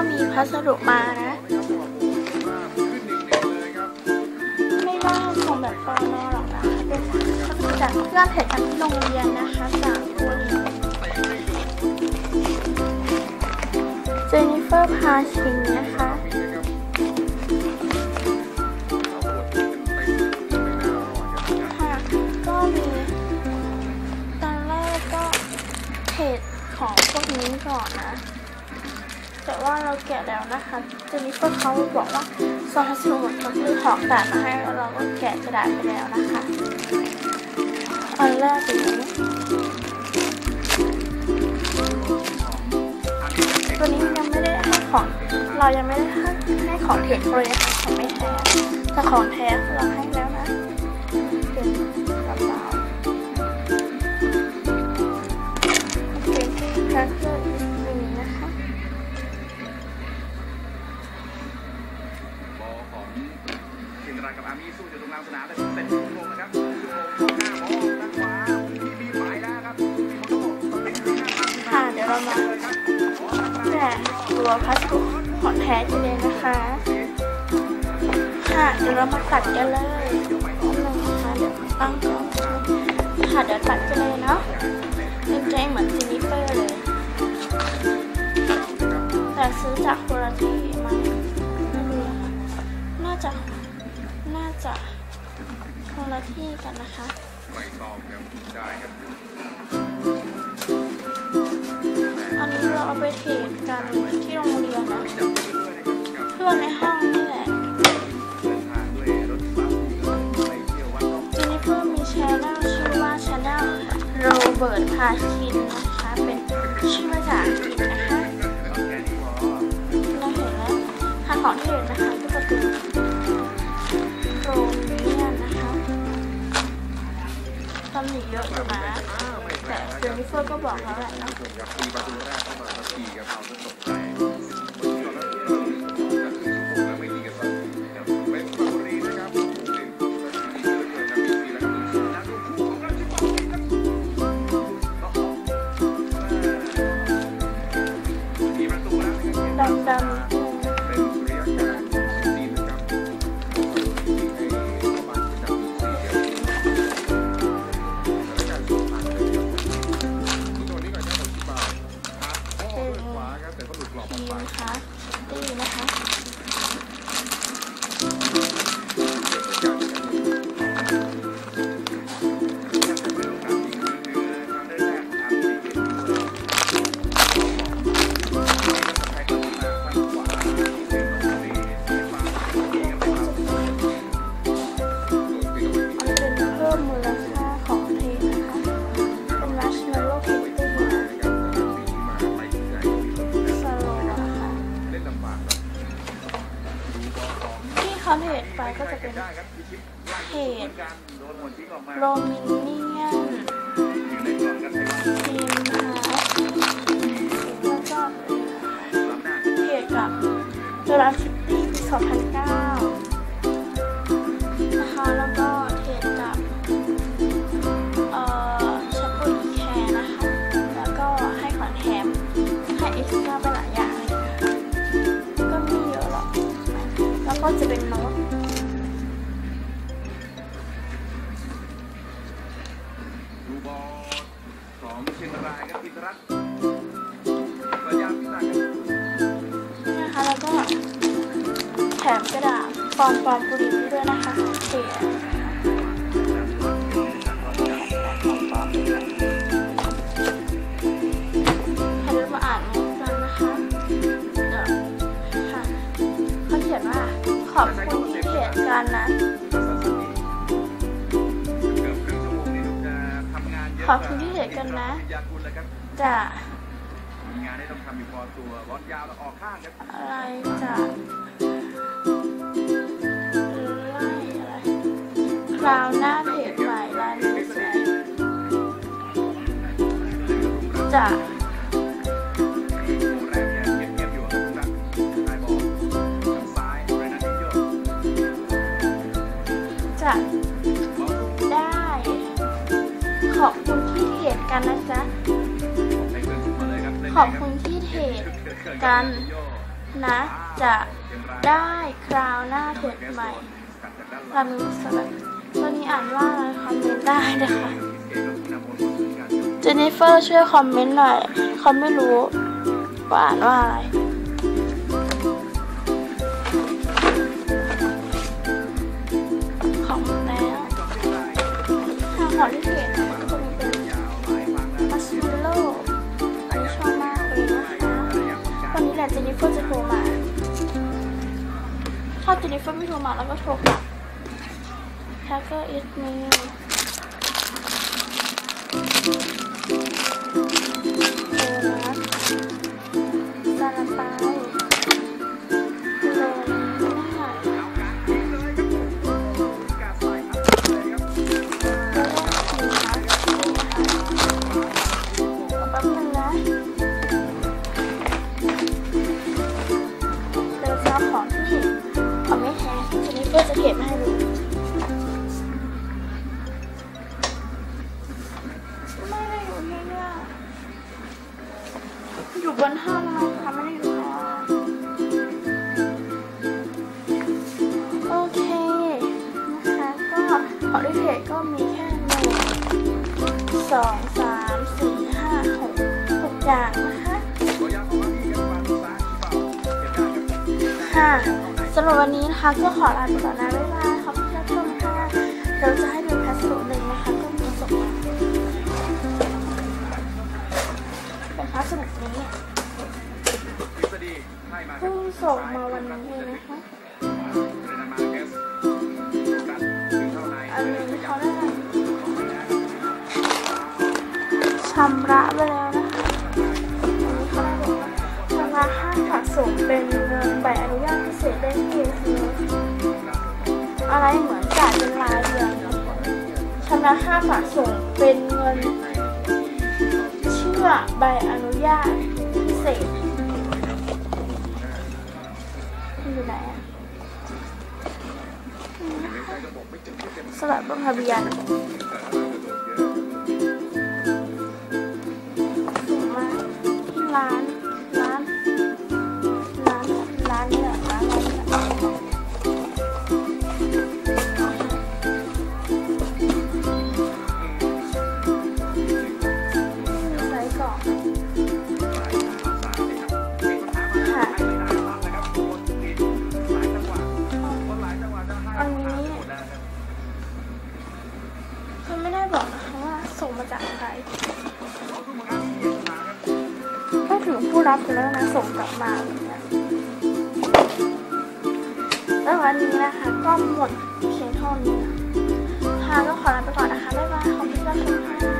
ก็มีพัสดุมานะ ไม่ว่าคงแบบปอนอหรอกนะคะเป็นจากเพื่อนเพจจากที่โรงเรียนนะคะจากคุณเจนิเฟอร์พาชิงนะคะค่ะก็มีตอนแรกก็เพจของพวกนี้ก่อนนะ แต่ว่าเราแกะแล้วนะคะเจนนิเฟอร์เขาบอกว่าซองพัสดุหมดเขาคือถอกกระดาษมาให้เราก็แกะกระดาษไปแล้วนะคะอันแรกเป็นอย่างนี้ตัวนี้ยังไม่ได้ให้ของเรายังไม่ได้ให้ของเทรดเขาเลยนะคะของไม่แท้แต่ของแท้เราให้แล้วนะ อยู่ตรงกลางสนามแต่เสร็จชั่วโมงนะครับชั่วโมงหน้าบอลด้านขวามีมีหมายแล้วครับมีโมโน่ต้องเป็นที่หน้าค่ะเดี๋ยวเรามาเลยครับแกะตัวพัสดุของแท้กันเลยนะคะ ค่ะเดี๋ยวเรามาตัดกันเลยนิดนึงนะคะเดี๋ยวตั้งกล้องค่ะเดี๋ยวตัดกันเลยเนาะเป็นใจเหมือนจินิเฟอร์เลยแต่ซื้อจากคนละที่มันน่าจะ น่าจะคนละที่กันนะคะไม่ต้องครับได้ครับอันนี้เราเอาไปเทรดกันที่โรงเรียนนะจับมือด้วยนะครับกับเพื่อนในห้องนี่แหละเดินทางด้วยรถบัสไปเที่ยววัดต้องเจนนิเฟอร์มีชแนลชื่อว่าชแนลโรเบิร์ตพาคินนะคะ เป็นชื่อภาษาอังกฤษนะคะแค่นี้พอเราเห็นแล้วทางของที่เห็นนะคะ เยอะอยู่นะอ้าวไม่แปลแต่กเจนนิเฟอร์ก็บอกแล้วแหละเนาะ ที่เขาเทรดไปก็จะเป็นเทรดโรมิเนียนทีมฮาร์แล้วก็เทรดกับเดลัซิตี้2009 ปลอมปลอมปุหริด้วยนะคะเขียนปลอมปลอมๆด้วยให้เรามาอ่านโน้ตกันนะคะเดี๋ยวค่ะเขาเขียนว่าขอบคุณที่เขียนกันนะ ขอบคุณที่เห็นกันนะจะงานให้ต้องทำอยู่พอตัวบอลยาวแล้วออกข้างครับอะไรจะาวหน้าเพจใหม่ร้านนี้สวยจะแรกเนี่ยเงียบๆอยู่ครับครับไอบอลทางซ้ายเรนันดิโยจะบอลได้ ขอบคุณที่เทรดกันนะจ๊ะให้เพื่อนสุดมาเลยครับขอบคุณที่เทรดกันนะ จะได้คราวหน้าเพจใหม่ลามิงสลัดตัวนี้อ่ ได้นะคะเจนนิเฟอร์ช่วยคอมเมนต์หน่อยเขาไม่รู้ว่าอ่านว่าอะไรของแล้วทางหอที่เพจนะคะก็เป็นมัสมลโลอันนี้ชอบมากเลยนะคะวันนี้แหละเจนนิเฟอร์จะโทรมาถ้าเจนนิเฟอร์ไม่โทรมาแล้วก็โทรกลับ Hacker is me บนห้องนะคะไม่ได้อยู่ข้างล่างโอเคนะคะก็ของที่เพจก็มีแค่หนึ่งสองสามสี่ห้าหกหกอย่างนะคะค่ะสำหรับวันนี้นะคะก็ขอลาไปก่อนนะบ๊ายบายขอบคุณที่รับชมค่ะเราจะ เพิ่งส่งมาวันนี้เองนะคะอันนี้เขาได้ชำระไปแล้วนะคะอันนี้เขาได้บอกว่าชำระค่าสะสมเป็นเงินใบอนุญาตพิเศษได้ที่คืออะไรเหมือนจ่ายเป็นรายเดือนชำระค่าสะสมเป็นเงินเชื่อใบอ สลับบนทะเบียน ผู้รับแล้วนะส่งกลับมาแล้ววันนี้นะคะ ก็หมดเพียงเท่านี้ค่ะก็ขอลาไปก่อนนะคะบ๊ายบายขอบคุณที่รับชมค่ะ